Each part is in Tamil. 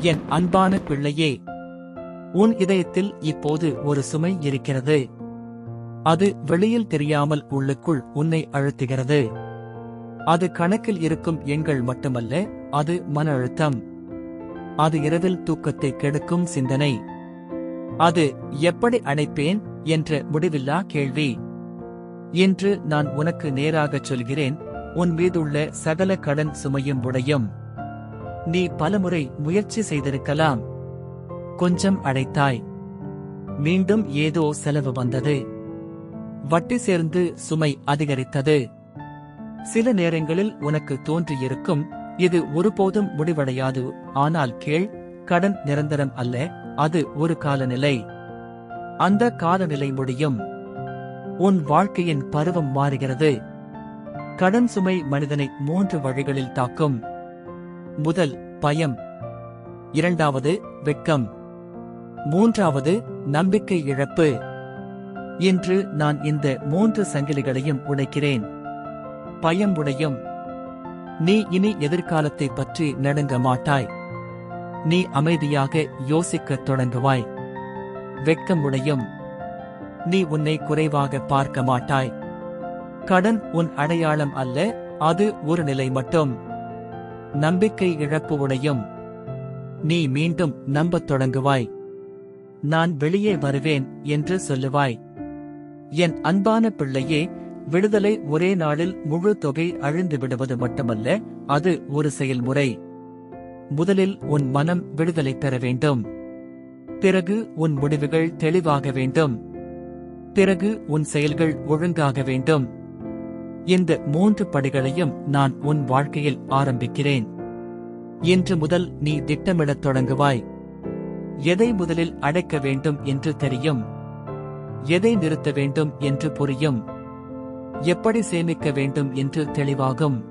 என் அன்பான பிள்ளையே உன் இதயத்தில் இப்போது ஒரு சுமை இருக்கிறது. அது வெளியில் தெரியாமல் உள்ளுக்குள் உன்னை அழுத்துகிறது. அது கணக்கில் இருக்கும் எண்கள் மட்டுமல்ல அது மன அழுத்தம். அது இரவில் தூக்கத்தை கெடுக்கும் சிந்தனை. அது எப்படி அணைப்பேன் என்ற முடிவில்லா கேள்வி. இன்று நான் உனக்கு நேராகச் சொல்கிறேன் உன் மீதுள்ள சகல கடன் சுமையும் உடையும். நீ பலமுறை முயற்சி செய்திருக்கலாம். கொஞ்சம் அடைத்தாய். மீண்டும் ஏதோ செலவு வந்தது. வட்டி சேர்ந்து சுமை அதிகரித்தது. சில நேரங்களில் உனக்கு தோன்றியிருக்கும் இது ஒருபோதும் முடிவடையாது ஆனால் கேள் கடன் நிரந்தரம் அல்ல அது ஒரு காலநிலை. அந்த காலநிலை முடியும். உன் வாழ்க்கையின் பருவம் மாறுகிறது. கடன் சுமை மனிதனை மூன்று வழிகளில் தாக்கும். முதல் பயம். இரண்டாவது வெட்கம். மூன்றாவது நம்பிக்கை இழப்பு. இன்று நான் இந்த மூன்று சங்கிலிகளையும் உடைக்கிறேன். பயம் உடையும். நீ இனி எதிர்காலத்தை பற்றி நடுங்க மாட்டாய். நீ அமைதியாக யோசிக்கத் தொடங்குவாய். வெட்கம் உடையும். நீ உன்னை குறைவாக பார்க்க மாட்டாய். கடன் உன் அடையாளம் அல்ல அது ஒரு நிலை மட்டும். நம்பிக்கை இழப்பு உடையும். நீ மீண்டும் நம்பத் தொடங்குவாய். நான் வெளியே வருவேன் என்று சொல்லுவாய். என் அன்பான பிள்ளையே விடுதலை ஒரே நாளில் முழு தொகை அழிந்து விடுவது மட்டுமல்ல அது ஒரு செயல்முறை. முதலில் உன் மனம் விடுதலை பெற வேண்டும். பிறகு உன் முடிவுகள் தெளிவாக வேண்டும். பிறகு உன் செயல்கள் ஒழுங்காக வேண்டும். இந்த மூன்று படிகளையும் நான் உன் வாழ்க்கையில் ஆரம்பிக்கிறேன். இன்று முதல் நீ திட்டமிடத் தொடங்குவாய். எதை முதலில் அடைக்க வேண்டும் என்று தெரியும். எதை நிறுத்த வேண்டும் என்று புரியும். எப்படி சேமிக்க வேண்டும் என்று தெளிவாகும்.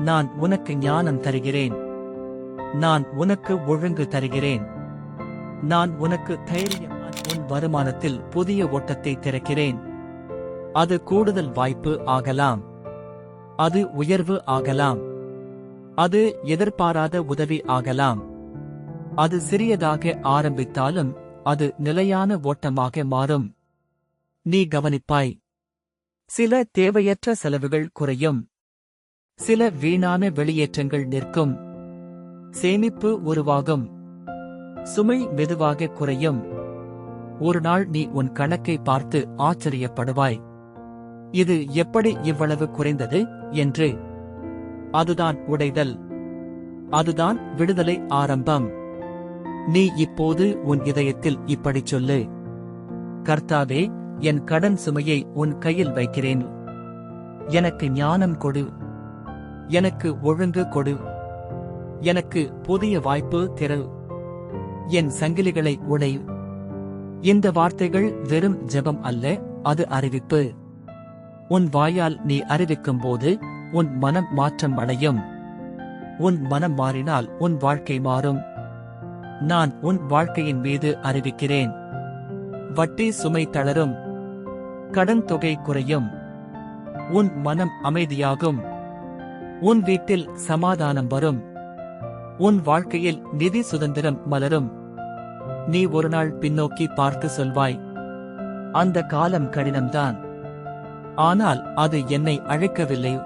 நான் உனக்கு ஞானம் தருகிறேன். நான் உனக்கு ஒழுங்கு தருகிறேன். நான் உனக்கு தைரியம் உன் வருமானத்தில் புதிய ஓட்டத்தை திறக்கிறேன். அது கூடுதல் வாய்ப்பு ஆகலாம். அது உயர்வு ஆகலாம். அது எதிர்பாராத உதவி ஆகலாம். அது சிறியதாக ஆரம்பித்தாலும் அது நிலையான ஓட்டமாக மாறும். நீ கவனிப்பாய். சில தேவையற்ற செலவுகள் குறையும். சில வீணான வெளியேற்றங்கள் நிற்கும். சேமிப்பு உருவாகும். சுமை மெதுவாக குறையும். ஒரு நாள் நீ உன் கணக்கை பார்த்து ஆச்சரியப்படுவாய். இது எப்படி இவ்வளவு குறைந்தது என்று. அதுதான் உடைதல். அதுதான் விடுதலை ஆரம்பம். நீ இப்போது உன் இதயத்தில் இப்படிச் சொல்லு. கர்த்தாவே என் கடன் சுமையை உன் கையில் வைக்கிறேன். எனக்கு ஞானம் கொடு. எனக்கு ஒழுங்கு கொடு. எனக்கு புதிய வாய்ப்பு திரு. என் சங்கிலிகளை உடை. இந்த வார்த்தைகள் வெறும் ஜெபம் அல்ல அது அறிவிப்பு. உன் வாயால் நீ அறிவிக்கும் போது உன் மனம் மாற்றம் அடையும். உன் மனம் மாறினால் உன் வாழ்க்கை மாறும். நான் உன் வாழ்க்கையின் மீது அறிவிக்கிறேன். வட்டி சுமை தளரும். கடன் தொகை குறையும். உன் மனம் அமைதியாகும். உன் வீட்டில் சமாதானம் வரும். உன் வாழ்க்கையில் நிதி சுதந்திரம் மலரும். நீ ஒரு நாள் பின்னோக்கி பார்த்து சொல்வாய். அந்த காலம் கடினம்தான். ஆனால் அது என்னை அழைக்கவில்லை.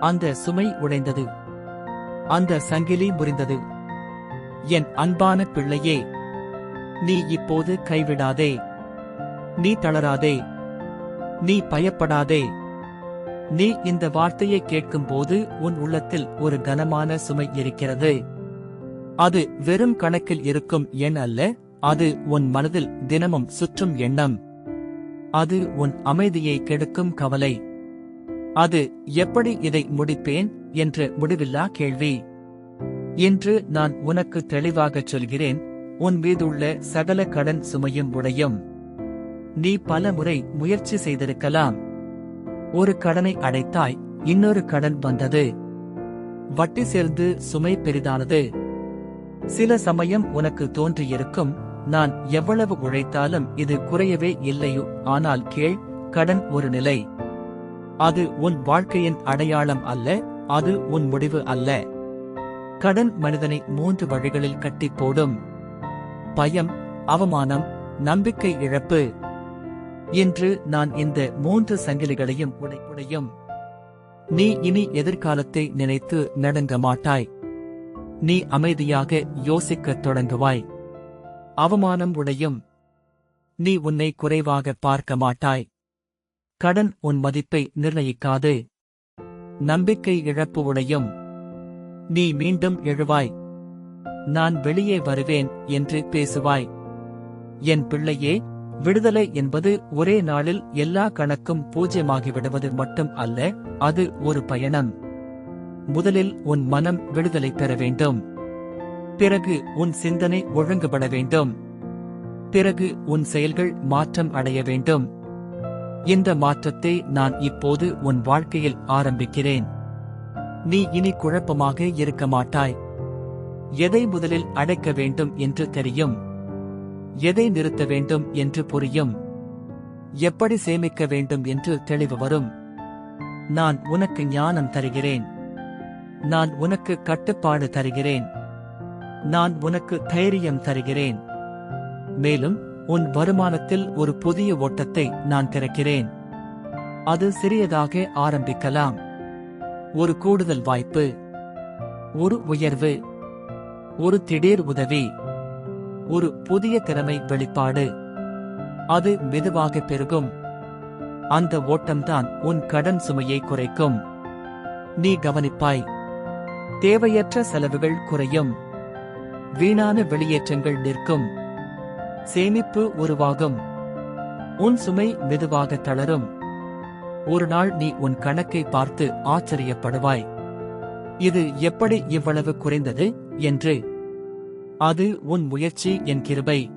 அந்த சுமை உடைந்தது. அந்த சங்கிலி முறிந்தது. என் அன்பான பிள்ளையே நீ இப்போது கைவிடாதே. நீ தளராதே. நீ பயப்படாதே. நீ இந்த வார்த்தையை கேட்கும்போது உன் உள்ளத்தில் ஒரு கனமான சுமை இருக்கிறது. அது வெறும் கணக்கில் இருக்கும் எண் அல்ல அது உன் மனதில் தினமும் சுற்றும் எண்ணம். அது உன் அமைதியை கெடுக்கும் கவலை. அது எப்படி இதை முடிப்பேன் என்ற முடிவில்லா கேள்வி. இன்று நான் உனக்கு தெளிவாகச் சொல்கிறேன் உன் மீதுள்ள சகல கடன் சுமையும் உடையும். நீ பல முறை முயற்சி செய்திருக்கலாம். ஒரு கடனை அடைத்தாய் இன்னொரு கடன் வந்தது. வட்டி சேர்ந்து சுமை பெரிதானது. சில சமயம் உனக்கு தோன்றியிருக்கும் நான் எவ்வளவு உழைத்தாலும் இது குறையவே இல்லையோ? ஆனால் கேள் கடன் ஒரு நிலை. அது உன் வாழ்க்கையின் அடையாளம் அல்ல அது உன் முடிவு அல்ல. கடன் மனிதனை மூன்று வழிகளில் கட்டி போடும் பயம் அவமானம் நம்பிக்கை இழப்பு. இன்று நான் இந்த மூன்று சங்கிலிகளையும் உடைப்புடையும் நீ இனி எதிர்காலத்தை நினைத்து நடுங்க மாட்டாய். நீ அமைதியாக யோசிக்கத் தொடங்குவாய். அவமானம் உடையும். நீ உன்னை குறைவாக பார்க்க மாட்டாய். கடன் உன் மதிப்பை நிர்ணயிக்காது. நம்பிக்கை இழப்பு உடையும். நீ மீண்டும் எழுவாய். நான் வெளியே வருவேன் என்று பேசுவாய். என் பிள்ளையே விடுதலை என்பது ஒரே நாளில் எல்லா கணக்கும் பூஜ்யமாகி விடுவது மட்டும் அல்ல அது ஒரு பயணம். முதலில் உன் மனம் விடுதலை பெற வேண்டும். பிறகு உன் சிந்தனை ஒழுங்குபட வேண்டும். பிறகு உன் செயல்கள் மாற்றம் அடைய வேண்டும். இந்த மாற்றத்தை நான் இப்போது உன் வாழ்க்கையில் ஆரம்பிக்கிறேன். நீ இனி குழப்பமாக இருக்க மாட்டாய். எதை முதலில் அடைக்க வேண்டும் என்று தெரியும். எதை நிறுத்த வேண்டும் என்று புரியும். எப்படி சேமிக்க வேண்டும் என்று தெளிவு வரும். நான் உனக்கு ஞானம் தருகிறேன். நான் உனக்கு கட்டுப்பாடு தருகிறேன். நான் உனக்கு தைரியம் தருகிறேன். மேலும் உன் வருமானத்தில் ஒரு புதிய ஓட்டத்தை நான் திறக்கிறேன். அது சிறியதாக ஆரம்பிக்கலாம். ஒரு கூடுதல் வாய்ப்பு. ஒரு உயர்வு. ஒரு திடீர் உதவி. ஒரு புதிய திறமை வெளிப்பாடு. அது மெதுவாக பெருகும். அந்த ஓட்டம்தான் உன் கடன் சுமையை குறைக்கும். நீ கவனிப்பாய். தேவையற்ற செலவுகள் குறையும். வீணான வெளியேற்றங்கள் நிற்கும். சேமிப்பு உருவாகும். உன் சுமை மெதுவாக தளரும். ஒரு நாள் நீ உன் கணக்கை பார்த்து ஆச்சரியப்படுவாய். இது எப்படி இவ்வளவு குறைந்தது என்று. அது உன் முயற்சி என் கிருபை.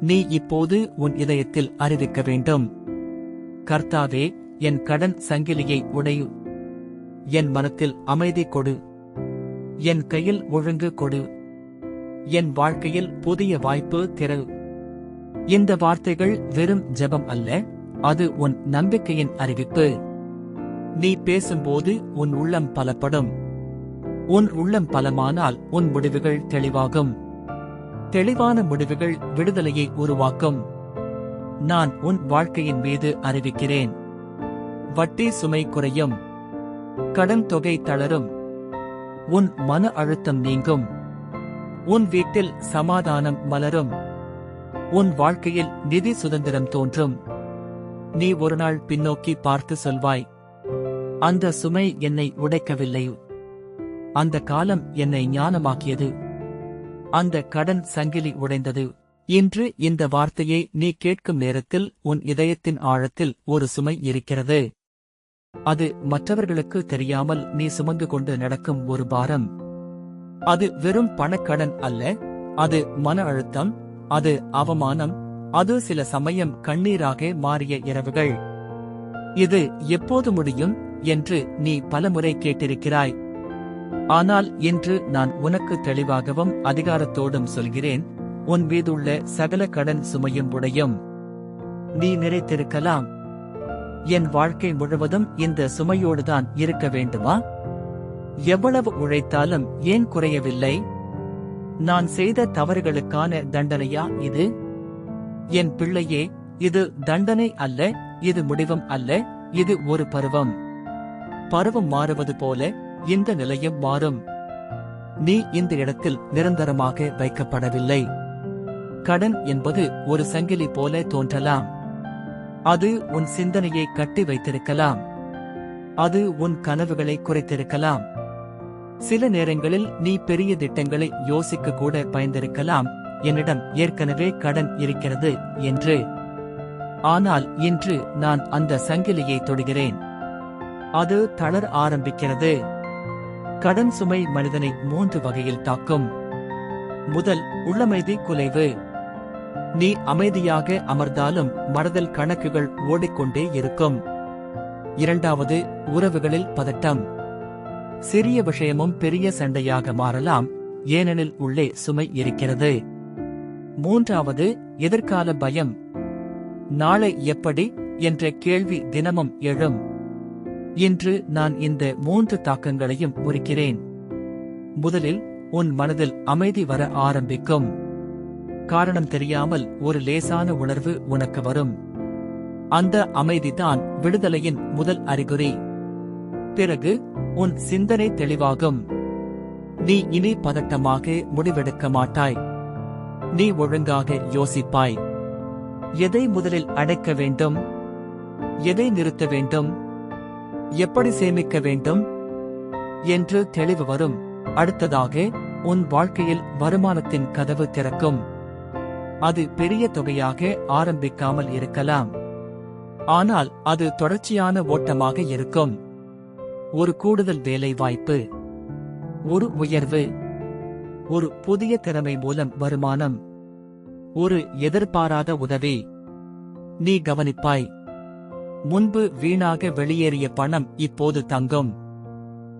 நீ இப்போது உன் இதயத்தில் அறிவிக்க வேண்டும். கர்த்தாவே என் கடன் சங்கிலியை உடையு என் மனத்தில் அமைதி கொடு. என் கையில் ஒழுங்கு கொடு. என் வாழ்க்கையில் புதிய வாய்ப்பு திற இந்த வார்த்தைகள் வெறும் ஜெபம் அல்ல அது உன் நம்பிக்கையின் அறிவிப்பு. நீ பேசும்போது உன் உள்ளம் பலப்படும். உன் உள்ளம் பலமானால் உன் முடிவுகள் தெளிவாகும். தெளிவான முடிவுகள் விடுதலையை உருவாக்கும். நான் உன் வாழ்க்கையின் மீது அறிவிக்கிறேன். வட்டி சுமை குறையும். கடன் தொகை தளரும். உன் மன அழுத்தம் நீங்கும். உன் வீட்டில் சமாதானம் மலரும். உன் வாழ்க்கையில் நிதி சுதந்திரம் தோன்றும். நீ ஒரு நாள் பின்னோக்கி பார்த்து சொல்வாய் அந்த சுமை என்னை உடைக்கவில்லை. அந்த காலம் என்னை ஞானமாக்கியது. அந்த கடன் சங்கிலி உடைந்தது. இன்று இந்த வார்த்தையை நீ கேட்கும் நேரத்தில் உன் இதயத்தின் ஆழத்தில் ஒரு சுமை இருக்கிறது. அது மற்றவர்களுக்கு தெரியாமல் நீ சுமந்து கொண்டு நடக்கும் ஒரு பாரம். அது வெறும் பணக்கடன் அல்ல. அது மன அழுத்தம் அது அவமானம் அது சில சமயம் கண்ணீராக மாறிய இரவுகள். இது எப்போது முடியும் என்று நீ பலமுறை கேட்டிருக்கிறாய். ஆனால் இன்று நான் உனக்கு தெளிவாகவும் அதிகாரத்தோடும் சொல்கிறேன் உன் மீதுள்ள சகல கடன் சுமையும் உடையும். நீ நிறைத்திருக்கலாம் என் வாழ்க்கை முழுவதும் இந்த சுமையோடுதான் இருக்க வேண்டுமா? எவ்வளவு உழைத்தாலும் ஏன் குறையவில்லை? நான் செய்த தவறுகளுக்கான தண்டனையா இது? என் பிள்ளையே இது தண்டனை அல்ல இது முடிவும் அல்ல இது ஒரு பருவம். பருவம் மாறுவது போல இந்த நிலையும் மாறும். நீ இந்த இடத்தில் நிரந்தரமாக வைக்கப்படவில்லை. கடன் என்பது ஒரு சங்கிலி போல தோன்றலாம். அது உன் சிந்தனையை கட்டி வைத்திருக்கலாம். அது உன் கனவுகளை குறைத்திருக்கலாம். சில நேரங்களில் நீ பெரிய திட்டங்களை யோசிக்க கூட பயந்திருக்கலாம். என்னிடம் ஏற்கனவே கடன் இருக்கிறது என்று. ஆனால் இன்று நான் அந்த சங்கிலியை தொடுகிறேன். அது தளர ஆரம்பிக்கிறது. கடன் சுமை மனிதனை மூன்று வகையில் தாக்கும். முதல் உள்ளமைதி குலைவு. நீ அமைதியாக அமர்ந்தாலும் மறதல் கணக்குகள் ஓடிக்கொண்டே இருக்கும். இரண்டாவது உறவுகளில் பதட்டம். சிறிய விஷயமும் பெரிய சண்டையாக மாறலாம். ஏனெனில் உள்ளே சுமை இருக்கிறது. மூன்றாவது எதிர்கால பயம். நாளை எப்படி? என்ற கேள்வி தினமும் எழும். இன்று நான் இந்த மூன்று தாக்கங்களையும் முறிக்கிறேன். முதலில் உன் மனதில் அமைதி வர ஆரம்பிக்கும். காரணம் தெரியாமல் ஒரு லேசான உணர்வு உனக்கு வரும். அந்த அமைதிதான் விடுதலையின் முதல் அறிகுறி. பிறகு உன் சிந்தனை தெளிவாகும். நீ இனி பதட்டமாக முடிவெடுக்க மாட்டாய். நீ ஒழுங்காக யோசிப்பாய். எதை முதலில் அடைக்க வேண்டும்? எதை நிறுத்த வேண்டும்? எப்படி சேமிக்க வேண்டும்? என்று தெளிவு வரும். அடுத்ததாக உன் வாழ்க்கையில் வருமானத்தின் கதவு திறக்கும். அது பெரிய தொகையாக ஆரம்பிக்காமல் இருக்கலாம். ஆனால் அது தொடர்ச்சியான ஓட்டமாக இருக்கும். ஒரு கூடுதல் வேலை வாய்ப்பு ஒரு உயர்வு ஒரு புதிய திறமை மூலம் வருமானம் ஒரு எதிர்பாராத உதவி. நீ கவனிப்பாய் முன்பு வீணாக வெளியேறிய பணம் இப்போது தங்கும்.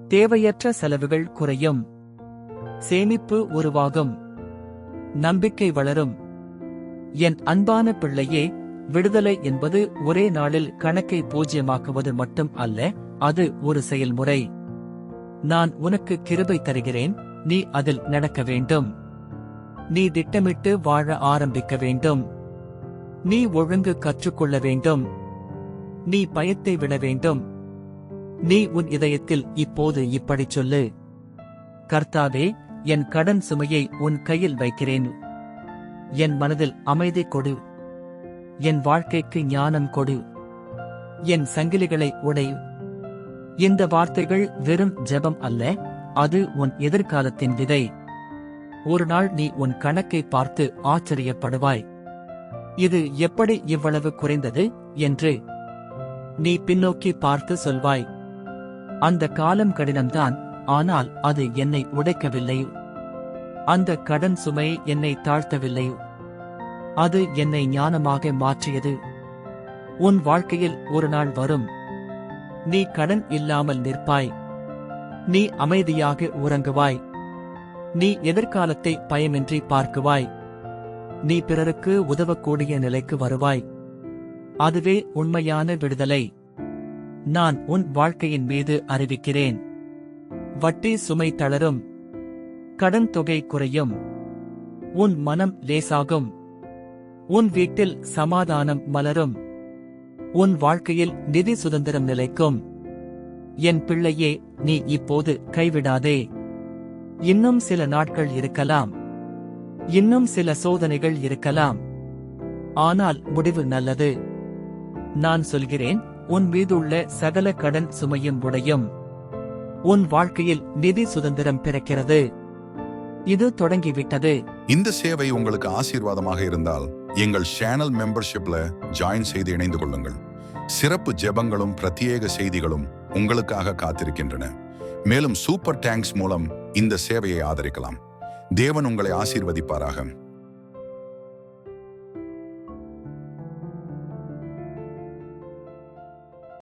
தேவையற்ற செலவுகள் குறையும். சேமிப்பு உருவாகும். நம்பிக்கை வளரும். என் அன்பான பிள்ளையே விடுதலை என்பது ஒரே நாளில் கணக்கை பூஜ்யமாக்குவது மட்டும் அல்ல அது ஒரு செயல்முறை. நான் உனக்கு கிருபை தருகிறேன் நீ அதில் நடக்க வேண்டும். நீ திட்டமிட்டு வாழ ஆரம்பிக்க வேண்டும். நீ ஒழுங்கு கற்றுக்கொள்ள வேண்டும். நீ பயத்தை விட வேண்டும். நீ உன் இதயத்தில் இப்போது இப்படிச் சொல்லு. கர்த்தாவே என் கடன் சுமையை உன் கையில் வைக்கிறேன். என் மனதில் அமைதி கொடு. என் வாழ்க்கைக்கு ஞானம் கொடு. என் சங்கிலிகளை உடை. இந்த வார்த்தைகள் வெறும் ஜெபம் அல்ல அது உன் எதிர்காலத்தின் விதை. ஒரு நாள் நீ உன் கணக்கை பார்த்து ஆச்சரியப்படுவாய். இது எப்படி இவ்வளவு குறைந்தது என்று நீ பின்னோக்கி பார்த்து சொல்வாய். அந்த காலம் கடினம்தான் ஆனால் அது என்னை உடைக்கவில்லை. அந்த கடன் சுமை என்னை தாழ்த்தவில்லை. அது என்னை ஞானமாக மாற்றியது. உன் வாழ்க்கையில் ஒரு நாள் வரும். நீ கடன் இல்லாமல் நிற்பாய். நீ அமைதியாக உறங்குவாய். நீ எதிர்காலத்தை பயமின்றி பார்க்குவாய். நீ பிறருக்கு உதவக்கூடிய நிலைக்கு வருவாய். அதுவே உண்மையான விடுதலை. நான் உன் வாழ்க்கையின் மீது அறிவிக்கிறேன். வட்டி சுமை தளரும். கடன் தொகை குறையும். உன் மனம் லேசாகும். உன் வீட்டில் சமாதானம் மலரும். உன் வாழ்க்கையில் நிதி சுதந்திரம் நிலைக்கும். என் பிள்ளையே நீ இப்போது கைவிடாதே. இன்னும் சில நாட்கள் இருக்கலாம். இன்னும் சில சோதனைகள் இருக்கலாம். ஆனால் முடிவு நல்லது. நான் சொல்கிறேன் உன் மீதுள்ள சகல கடன் சுமையும் உடையும். உன் வாழ்க்கையில் நிதி சுதந்திரம் பிறக்கிறது. இது தொடங்கிவிட்டது. இந்த சேவை உங்களுக்கு ஆசீர்வாதமாக இருந்தால் எங்கள் சேனல் மெம்பர்ஷிப்ல ஜாயின் செய்து இணைந்து கொள்ளுங்கள். சிறப்பு ஜெபங்களும் பிரத்யேக செய்திகளும் உங்களுக்காக காத்திருக்கின்றன. மேலும் சூப்பர் டேங்க்ஸ் மூலம் இந்த சேவையை ஆதரிக்கலாம். தேவன் உங்களை ஆசீர்வதிப்பாராக.